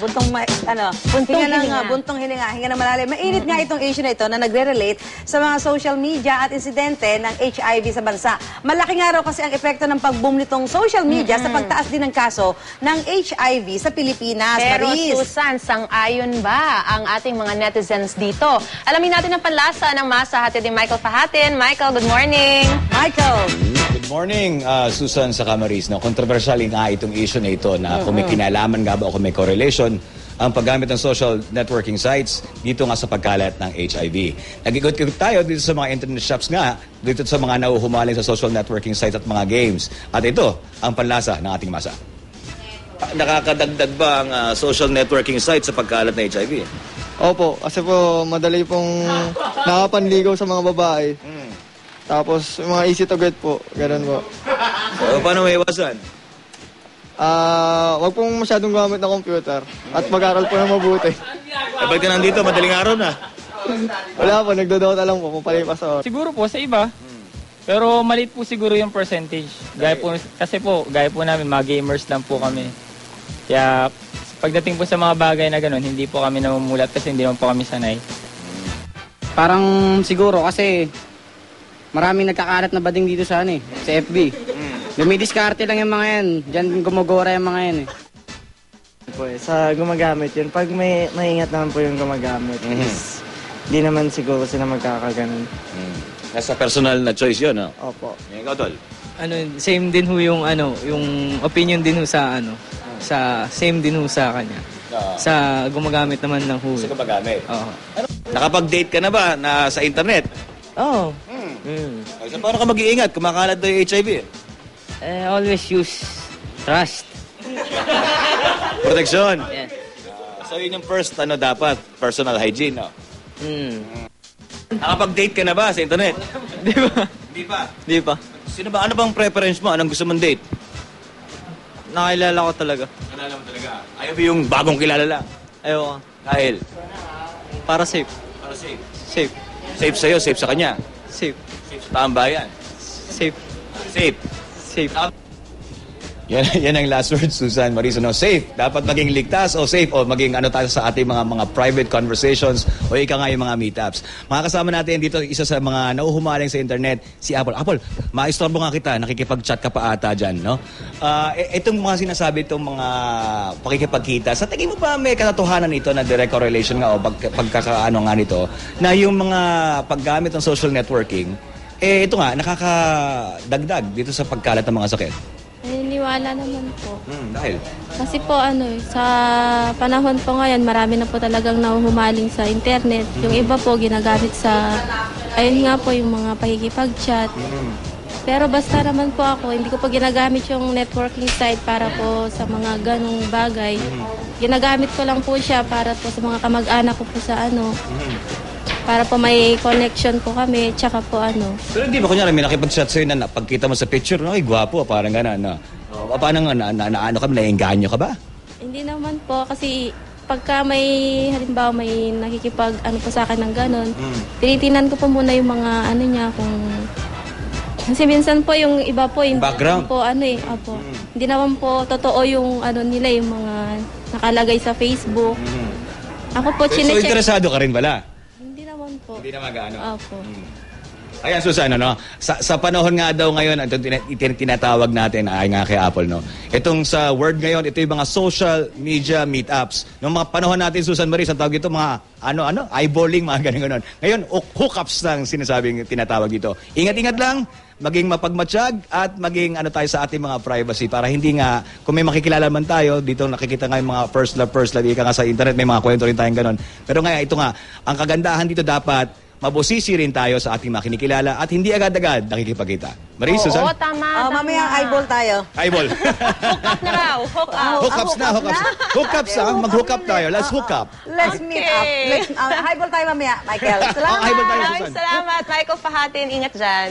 Buntong, ma- ano, Buntong hinga ng, hininga. ah, buntong hininga, hinga ng malalim. Mainit nga itong issue na ito na nagre-relate sa mga social media at insidente ng HIV sa bansa. Malaki nga raw kasi ang epekto ng pag-boom nitong social media sa pagtaas din ng kaso ng HIV sa Pilipinas. Pero Maris. Susan, sang-ayon ba ang ating mga netizens dito? Alamin natin ang panlasa ng masa hatid ni Michael Fahatin. Michael, good morning. Michael. Good morning, uh, Susan sa Camaris. No, controversial nga itong issue na ito na kung may kinalaman nga ba o kung may correlation ang paggamit ng social networking sites dito nga sa pagkalat ng HIV. Nag-ikot-ikot tayo dito sa mga internet shops nga, dito sa mga nauhumaling sa social networking sites at mga games. At ito ang panlasa ng ating masa. Nakakadagdag ba ang uh, social networking sites sa pagkalat ng HIV? Opo, kasi po madali pong nakapanligaw sa mga babae. Tapos yung mga easy to get po, ganun po. So, paano may iwasan? Ah, wag pong masyadong gamit ng computer at mag-aral po ng mabuti. Kapag ka nandito, madaling araw na. Wala po, nagdodota lang po kung palipas sa oras. Siguro po sa iba. Pero maliit po siguro yung percentage. Gaya po, kasi po, gaya po namin, mga gamers lang po kami. Kaya pagdating po sa mga bagay na ganun, hindi po kami namumulat kasi hindi naman po kami sanay. Parang siguro kasi maraming nagkakalat na bading dito sa ano eh, sa FB. Dumidiskarte lang yung mga yan. Diyan gumagora yung mga yan eh. po eh, sa gumagamit yun. Pag may maingat naman po yung gumagamit, is di naman siguro sila magkakaganon. Hmm. Nasa personal na choice yun, no? Opo. Ikaw, Tol. ano, same din ho yung ano, yung opinion din ho sa ano, sa same din ho sa kanya. Ah. Sa gumagamit naman ng ho. Gusto ko magamit. Oo. Nakapag-date ka na ba na sa internet? Oo. Hmm. Mm. So, paano ka mag-iingat? Kumakalat daw yung HIV. Eh, always use trust. Protection. Yeah. Ah, so, yun yung first, ano dapat, personal hygiene, no? Mm. Nakapag-date ka na ba sa internet? Di ba? Hindi pa. Di ba? Sino ba? Ano bang preference mo? Anong gusto mong date? Nakilala ko talaga. Kilala mo talaga. Ayaw mo yung bagong kilala lang. Ayoko. Dahil, Para safe. para safe. Safe. Safe sa'yo, safe sa kanya. Safe. Safe sa taong bayan. Safe. Safe. Safe. Yan, yan ang last word, Susan Marisa. No, safe. Dapat maging ligtas o safe o maging ano tayo sa ating mga mga private conversations o ika nga yung mga meetups. Mga kasama natin dito, isa sa mga nauhumaling sa internet, si Apple. Apple, maistorbo nga kita, nakikipag-chat ka pa ata dyan, no? Ah, e- itong mga sinasabi, itong mga pakikipagkita, sa tingin mo ba may katotohanan nito na direct correlation nga o pag, pagkakaano nga nito, na yung mga paggamit ng social networking, eh ito nga, nakakadagdag dito sa pagkalat ng mga sakit. Naniniwala naman po. Hmm, dahil? Kasi po ano, sa panahon po ngayon, marami na po talagang nahuhumaling sa internet. Yung iba po ginagamit sa, ayun nga po, yung mga pakikipag-chat. Pero basta naman po ako, hindi ko po ginagamit yung networking site para po sa mga ganong bagay. Ginagamit ko lang po siya para po sa mga kamag-anak ko po sa ano. Para po may connection po kami, tsaka po ano. Pero hindi ba kunyari may nakipag-chat sa'yo na pagkita mo sa picture, no, ay gwapo, parang gano'n. No? O, paano nga, na, na, na, ano ka, naengganyo ka ba? Hindi naman po kasi pagka may halimbawa may nakikipag ano po sa akin ng ganon, tinitinan ko po muna yung mga ano niya kung kasi minsan po yung iba po hindi Background. naman po ano eh, apo. Hindi naman po totoo yung ano nila yung mga nakalagay sa Facebook. Ako po So, chinecheck. interesado ka rin pala? Hindi naman po. Hindi na mag-ano. Apo. Ayan, Susan, ano, sa, sa panahon nga daw ngayon, ito tin- tin- tinatawag natin, ay nga kay Apple, no? Itong sa word ngayon, ito yung mga social media meetups. Noong mga panahon natin, Susan Maris, ang tawag ito, mga, ano, ano, eyeballing, mga ganun, ganun. Ngayon, hook- hookups lang sinasabing tinatawag dito. Ingat-ingat lang, maging mapagmatsyag at maging ano tayo sa ating mga privacy para hindi nga, kung may makikilala man tayo, dito nakikita nga yung mga first love, first love, ika nga sa internet, may mga kwento rin tayong ganun. Pero nga, ito nga, ang kagandahan dito dapat, mabusisi rin tayo sa ating mga kinikilala at hindi agad-agad nakikipagkita. Marie, Susan? Oo, tama, Oh, tama. mamaya eyeball tayo. Eyeball. Hook up na raw. Hook up. hookups na, hookups. Hookups ha, mag-hook up tayo. Let's hook up. Let's meet up. Okay. Let's, uh, eyeball tayo mamaya, Michael. Salamat. Oh, eyeball tayo, Maraming Susan. salamat, Michael Fahatin. Ingat dyan.